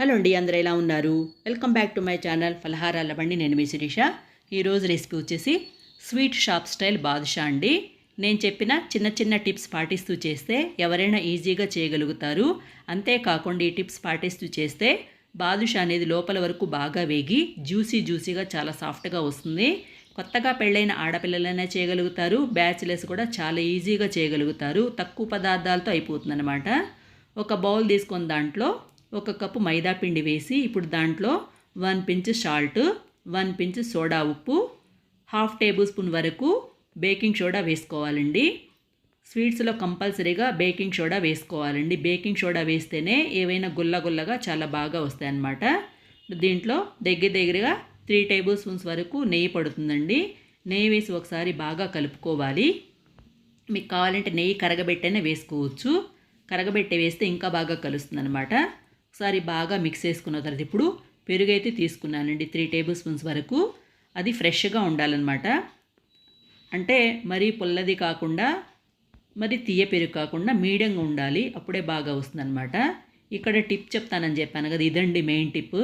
Hello అండి అందరూ ఎలా ఉన్నారు? Welcome back to my channel ఫలహారాల బండి. నేను మీ శిరీష. ఈరోజు రెసిపీ వచ్చేసి స్వీట్ షాప్ స్టైల్ బాదుషా అండి. నేను చెప్పిన చిన్న చిన్న టిప్స్ పాటిస్తూ చేస్తే ఎవరైనా ఈజీగా చేయగలుగుతారు. అంతేకాకుండా ఈ టిప్స్ పాటిస్తూ చేస్తే బాదుషా అనేది లోపల వరకు బాగా వేగి జ్యూసీ జ్యూసీగా చాలా సాఫ్ట్గా వస్తుంది. కొత్తగా పెళ్ళైన ఆడపిల్లలైనా చేయగలుగుతారు. బ్యాచిలర్స్ కూడా చాలా ఈజీగా చేయగలుగుతారు. తక్కువ పదార్థాలతో అయిపోతుందన్నమాట. ఒక బౌల్ తీసుకొని దాంట్లో ఒక కప్పు మైదా పిండి వేసి ఇప్పుడు దాంట్లో one pinch salt one pinch soda ఉప్పు హాఫ్ టేబుల్ స్పూన్ వరకు బేకింగ్ సోడా వేసుకోవాలండి. స్వీట్స్లో కంపల్సరీగా బేకింగ్ సోడా వేసుకోవాలండి. బేకింగ్ సోడా వేస్తేనే ఏవైనా గుల్ల గుల్లగా చాలా బాగా వస్తాయి అన్నమాట దీంట్లో దగ్గర దగ్గరగా త్రీ టేబుల్ స్పూన్స్ వరకు నెయ్యి పడుతుందండి. నెయ్యి వేసి ఒకసారి బాగా కలుపుకోవాలి. మీకు కావాలంటే నెయ్యి కరగబెట్టనే వేసుకోవచ్చు. కరగబెట్టి వేస్తే ఇంకా బాగా కలుస్తుంది అనమాట ఒకసారి బాగా మిక్స్ చేసుకున్న తర్వాత ఇప్పుడు పెరుగు అయితే తీసుకున్నానండి. త్రీ టేబుల్ స్పూన్స్ వరకు. అది ఫ్రెష్గా ఉండాలన్నమాట. అంటే మరీ పుల్లది కాకుండా మరి తీయ పెరుగు కాకుండా మీడియంగా ఉండాలి. అప్పుడే బాగా వస్తుందన్నమాట. ఇక్కడ టిప్ చెప్తానని చెప్పాను కదా ఇదండి మెయిన్ టిప్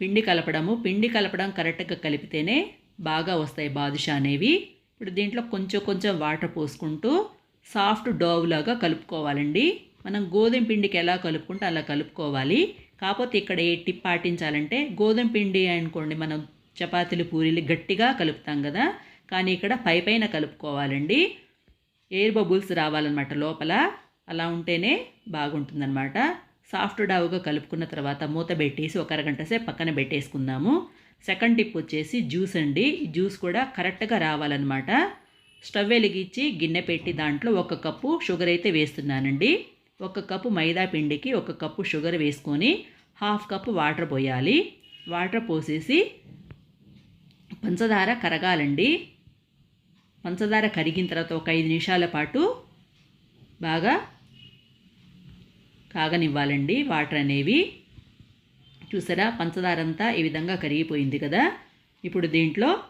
పిండి కలపడము. పిండి కలపడం కరెక్ట్గా కలిపితేనే బాగా వస్తాయి బాదుషా అనేవి. ఇప్పుడు దీంట్లో కొంచెం కొంచెం వాటర్ పోసుకుంటూ సాఫ్ట్ డోవ్ లాగా కలుపుకోవాలండి. మనం గోధుమ పిండికి ఎలా కలుపుకుంటే అలా కలుపుకోవాలి. కాకపోతే ఇక్కడ ఏ టిప్ పాటించాలంటే గోధుమ పిండి అనుకోండి మనం చపాతీలు పూరీలు గట్టిగా కలుపుతాం కదా. కానీ ఇక్కడ పై పైన కలుపుకోవాలండి. ఎయిర్ బబుల్స్ రావాలన్నమాట లోపల. అలా ఉంటేనే బాగుంటుందన్నమాట. సాఫ్ట్ డావుగా కలుపుకున్న తర్వాత మూత పెట్టేసి ఒక అరగంట సేపు పక్కన పెట్టేసుకుందాము. సెకండ్ టిప్ వచ్చేసి జ్యూస్ అండి. జ్యూస్ కూడా కరెక్ట్గా రావాలన్నమాట. స్టవ్ వెలిగించి గిన్నె పెట్టి దాంట్లో ఒక కప్పు షుగర్ అయితే వేస్తున్నానండి. ఒక కప్పు మైదా పిండికి ఒక కప్పు షుగర్ వేసుకొని హాఫ్ కప్పు వాటర్ పోయాలి. వాటర్ పోసేసి పంచదార కరగాలండి. పంచదార కరిగిన తర్వాత ఒక ఐదు నిమిషాల పాటు బాగా కాగనివ్వాలండి వాటర్ అనేవి. చూసారా? పంచదార అంతా ఈ విధంగా కరిగిపోయింది కదా. ఇప్పుడు దీంట్లో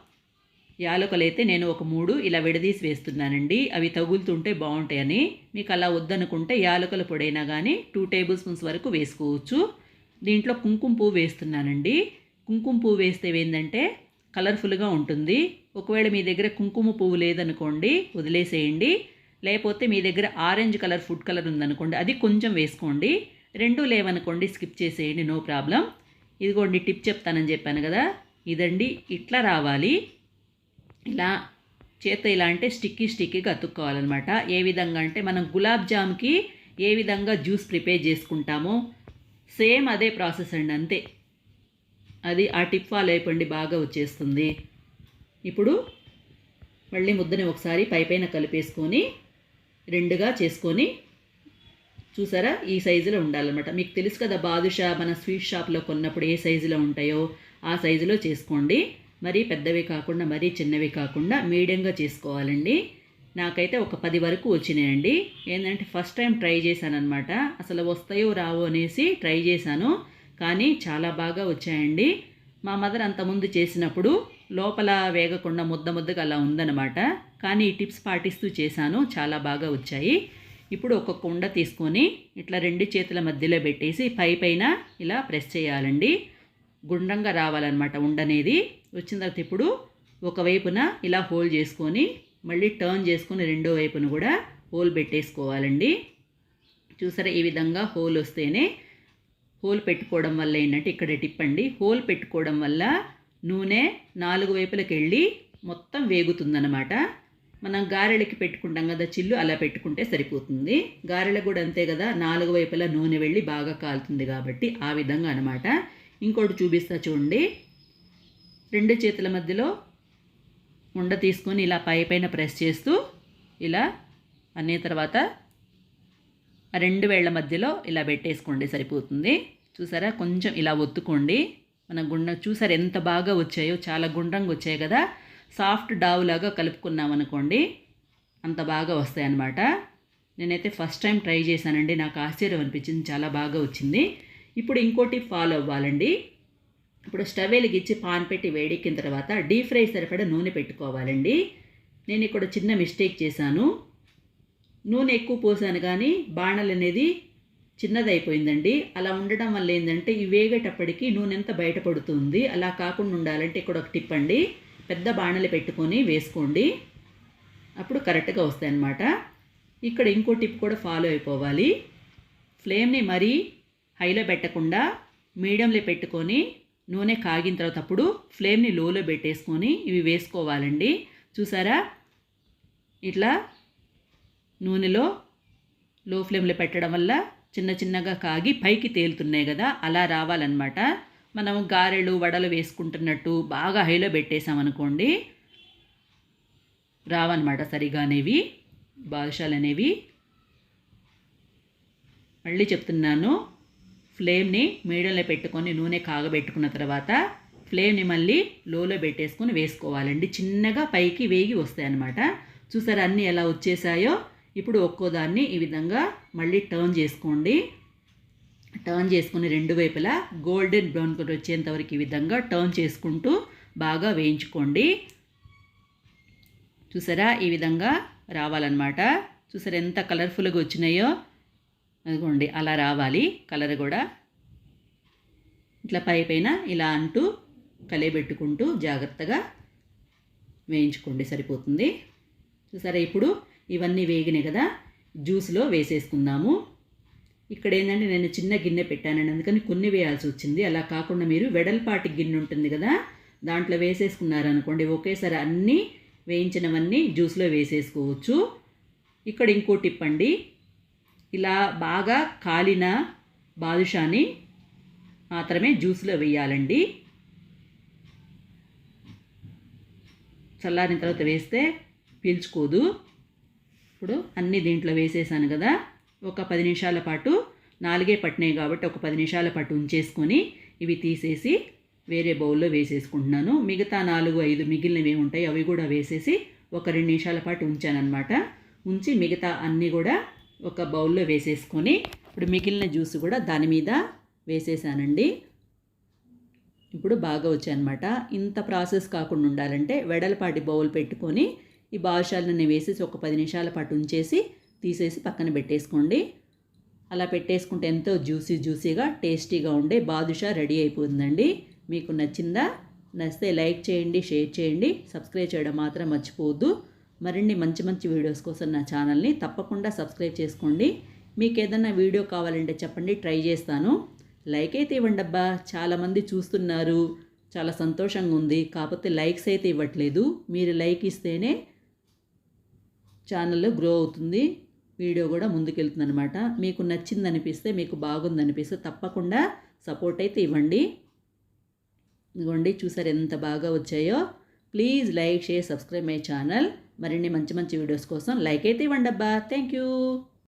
యాలకులు అయితే నేను ఒక మూడు ఇలా విడదీసి వేస్తున్నానండి. అవి తగులుతుంటే బాగుంటాయని. మీకు అలా వద్దనుకుంటే యాలకుల పొడైనా కానీ టూ టేబుల్ స్పూన్స్ వరకు వేసుకోవచ్చు. దీంట్లో కుంకుమ పువ్వు వేస్తున్నానండి. కుంకుమ పువ్వు వేస్తే ఏంటంటే కలర్ఫుల్గా ఉంటుంది. ఒకవేళ మీ దగ్గర కుంకుమ పువ్వు లేదనుకోండి వదిలేసేయండి. లేకపోతే మీ దగ్గర ఆరెంజ్ కలర్ ఫుడ్ కలర్ ఉందనుకోండి అది కొంచెం వేసుకోండి. రెండు లేవనుకోండి స్కిప్ చేసేయండి నో ప్రాబ్లం. ఇదిగోండి టిప్ చెప్తానని చెప్పాను కదా. ఇదండి ఇట్లా రావాలి. ఇలా చేత ఇలా అంటే స్టిక్కీ స్టిక్కీగా అతుక్కోవాలన్నమాట. ఏ విధంగా అంటే మనం గులాబ్ జామ్కి ఏ విధంగా జ్యూస్ ప్రిపేర్ చేసుకుంటామో సేమ్ అదే ప్రాసెస్ అండి అంతే. అది ఆ టిప్ ఫాలో అయిపోండి బాగా వచ్చేస్తుంది. ఇప్పుడు మళ్ళీ ముద్దని ఒకసారి పై పైన కలిపేసుకొని రెండుగా చేసుకొని చూసారా ఈ సైజులో ఉండాలన్నమాట. మీకు తెలుసు కదా బాదుషా మన స్వీట్ షాప్లో కొన్నప్పుడు ఏ సైజులో ఉంటాయో ఆ సైజులో చేసుకోండి. మరీ పెద్దవి కాకుండా మరీ చిన్నవి కాకుండా మీడియంగా చేసుకోవాలండి. నాకైతే ఒక పది వరకు వచ్చినాయండి. ఏంటంటే ఫస్ట్ టైం ట్రై చేశాను అనమాట అసలు వస్తాయో రావో అనేసి ట్రై చేశాను. కానీ చాలా బాగా వచ్చాయండి. మా మదర్ అంతముందు చేసినప్పుడు లోపల వేగకుండా ముద్ద ముద్దగా అలా ఉందన్నమాట. కానీ ఈ టిప్స్ పాటిస్తూ చేశాను. చాలా బాగా వచ్చాయి. ఇప్పుడు ఒక కుండ తీసుకొని ఇట్లా రెండు చేతుల మధ్యలో పెట్టేసి పై పైన ఇలా ప్రెస్ చేయాలండి. గుండ్రంగా రావాలన్నమాట ఉండనేది. వచ్చిన తర్వాత ఇప్పుడు ఒకవైపున ఇలా హోల్ చేసుకొని మళ్ళీ టర్న్ చేసుకొని రెండో వైపున కూడా హోల్ పెట్టేసుకోవాలండి. చూసారా ఈ విధంగా హోల్ వస్తేనే హోల్ పెట్టుకోవడం వల్ల ఏంటంటే ఇక్కడ టిప్ అండి హోల్ పెట్టుకోవడం వల్ల నూనె నాలుగు వైపులకు వెళ్ళి మొత్తం వేగుతుందన్నమాట. మనం గారెలకి పెట్టుకుంటాం కదా చిల్లు అలా పెట్టుకుంటే సరిపోతుంది. గారెలకు కూడా అంతే కదా నాలుగు వైపులా నూనె వెళ్ళి బాగా కాలుతుంది కాబట్టి ఆ విధంగా అనమాట ఇంకోటి చూపిస్తా చూడండి. రెండు చేతుల మధ్యలో ఉండ తీసుకొని ఇలా పై పైన ప్రెస్ చేస్తూ ఇలా అనే తర్వాత రెండు వేళ్ళ మధ్యలో ఇలా పెట్టేసుకోండి సరిపోతుంది. చూసారా? కొంచెం ఇలా ఒత్తుకోండి. మన గుండ చూసారా ఎంత బాగా వచ్చాయో? చాలా గుండ్రంగా వచ్చాయి కదా? సాఫ్ట్ డావ్ లాగా కలుపుకున్నాం అనుకోండి అంత బాగా వస్తాయి అన్నమాట నేనైతే ఫస్ట్ టైం ట్రై చేశానండి. నాకు ఆశ్చర్యం అనిపించింది. చాలా బాగా వచ్చింది. ఇప్పుడు ఇంకోటి ఫాలో అవ్వాలండి. ఇప్పుడు స్టవ్ వెలిగించి పాన్ పెట్టి వేడెక్కిన తర్వాత డీప్ ఫ్రై సరిపడా నూనె పెట్టుకోవాలండి. నేను ఇక్కడ చిన్న మిస్టేక్ చేశాను. నూనె ఎక్కువ పోసాను కానీ బాణలు అనేది చిన్నదైపోయిందండి. అలా ఉండడం వల్ల ఏంటంటే ఈ వేగేటప్పటికి నూనె ఎంత బయటపడుతుంది అలా కాకుండా ఉండాలంటే ఇక్కడ ఒక టిప్ అండి. పెద్ద బాణలు పెట్టుకొని వేసుకోండి. అప్పుడు కరెక్ట్గా వస్తాయి అన్నమాట ఇక్కడ ఇంకో టిప్ కూడా ఫాలో అయిపోవాలి. ఫ్లేమ్ని మరీ హైలో పెట్టకుండా మీడియంలో పెట్టుకొని నూనె కాగిన తర్వాత అప్పుడు ఫ్లేమ్ని లోలో పెట్టేసుకొని ఇవి వేసుకోవాలండి. చూసారా? ఇట్లా నూనెలో లో ఫ్లేమ్లో పెట్టడం వల్ల చిన్న చిన్నగా కాగి పైకి తేలుతున్నాయి కదా అలా రావాలన్నమాట. మనం గారెలు వడలు వేసుకుంటున్నట్టు బాగా హైలో పెట్టేసామనుకోండి రావన్నమాట సరిగా అనేవి బాదుషాలు అనేవి మళ్ళీ చెప్తున్నాను ఫ్లేమ్ని మీడియంలో పెట్టుకొని నూనె కాగబెట్టుకున్న తర్వాత ఫ్లేమ్ని మళ్ళీ లోలో పెట్టేసుకొని వేసుకోవాలండి. చిన్నగా పైకి వేగి వస్తాయి అన్నమాట చూసారా అన్నీ ఎలా వచ్చేసాయో? ఇప్పుడు ఒక్కో దాన్ని ఈ విధంగా మళ్ళీ టర్న్ చేసుకోండి. టర్న్ చేసుకుని రెండు వైపులా గోల్డెన్ బ్రౌన్ కలర్ వచ్చేంత వరకు ఈ విధంగా టర్న్ చేసుకుంటూ బాగా వేయించుకోండి. చూసారా? ఈ విధంగా రావాలన్నమాట. చూసారా ఎంత కలర్ఫుల్గా వచ్చినాయో? అదిగోండి అలా రావాలి. కలర్ కూడా ఇట్లా పై పైన ఇలా అంటూ కలియబెట్టుకుంటూ జాగ్రత్తగా వేయించుకోండి సరిపోతుంది. సరే ఇప్పుడు ఇవన్నీ వేగినాయి కదా జ్యూస్లో వేసేసుకుందాము. ఇక్కడ ఏంటంటే నేను చిన్న గిన్నె పెట్టానండి అందుకని కొన్ని వేయాల్సి వచ్చింది. అలా కాకుండా మీరు వెడల్పాటి గిన్నె ఉంటుంది కదా దాంట్లో వేసేసుకున్నారనుకోండి ఒకేసారి అన్నీ వేయించినవన్నీ జ్యూస్లో వేసేసుకోవచ్చు. ఇక్కడ ఇంకో టిప్ అండి ఇలా బాగా కాలిన బాదుషాని మాత్రమే జ్యూస్లో వేయాలండి. చల్లారిన తర్వాత వేస్తే పీల్చుకోదు. ఇప్పుడు అన్నీ దీంట్లో వేసేసాను కదా. ఒక పది నిమిషాల పాటు నాలుగే పట్టినాయి కాబట్టి ఒక పది నిమిషాల పాటు ఉంచేసుకొని ఇవి తీసేసి వేరే బౌల్లో వేసేసుకుంటున్నాను. మిగతా నాలుగు ఐదు మిగిలినవి ఉంటాయి అవి కూడా వేసేసి ఒక రెండు నిమిషాల పాటు ఉంచానన్నమాట. ఉంచి మిగతా అన్నీ కూడా ఒక బౌల్లో వేసేసుకొని ఇప్పుడు మిగిలిన జ్యూస్ కూడా దాని మీద వేసేసానండి. ఇప్పుడు బాగా వచ్చాయన్నమాట. ఇంత ప్రాసెస్ కాకుండా ఉండాలంటే వెడలపాటి బౌల్ పెట్టుకొని ఈ బాదుషాలను వేసేసి ఒక పది నిమిషాల పాటు ఉంచేసి తీసేసి పక్కన పెట్టేసుకోండి. అలా పెట్టేసుకుంటే ఎంతో జ్యూసీ జ్యూసీగా టేస్టీగా ఉండే బాదుషా రెడీ అయిపోతుందండి. మీకు నచ్చిందా? నచ్చితే లైక్ చేయండి షేర్ చేయండి. సబ్స్క్రైబ్ చేయడం మాత్రం మర్చిపోవద్దు. మరిన్ని మంచి మంచి వీడియోస్ కోసం నా ఛానల్ని తప్పకుండా సబ్స్క్రైబ్ చేసుకోండి. మీకు ఏదైనా వీడియో కావాలంటే చెప్పండి ట్రై చేస్తాను. లైక్ అయితే ఇవ్వండి అబ్బా. చాలామంది చూస్తున్నారు. చాలా సంతోషంగా ఉంది. కాకపోతే లైక్స్ అయితే ఇవ్వట్లేదు. మీరు లైక్ ఇస్తేనే ఛానల్లో గ్రో అవుతుంది. వీడియో కూడా ముందుకెళ్తుందనమాట మీకు నచ్చింది అనిపిస్తే మీకు బాగుంది అనిపిస్తే తప్పకుండా సపోర్ట్ అయితే ఇవ్వండి. ఇదిగోండి చూసారు ఎంత బాగా వచ్చాయో. Please like share subscribe my channel. మరిన్ని మంచి మంచి వీడియోస్ కోసం లైక్ అయితే ఇవ్వండి అబ్బా థ్యాంక్ యూ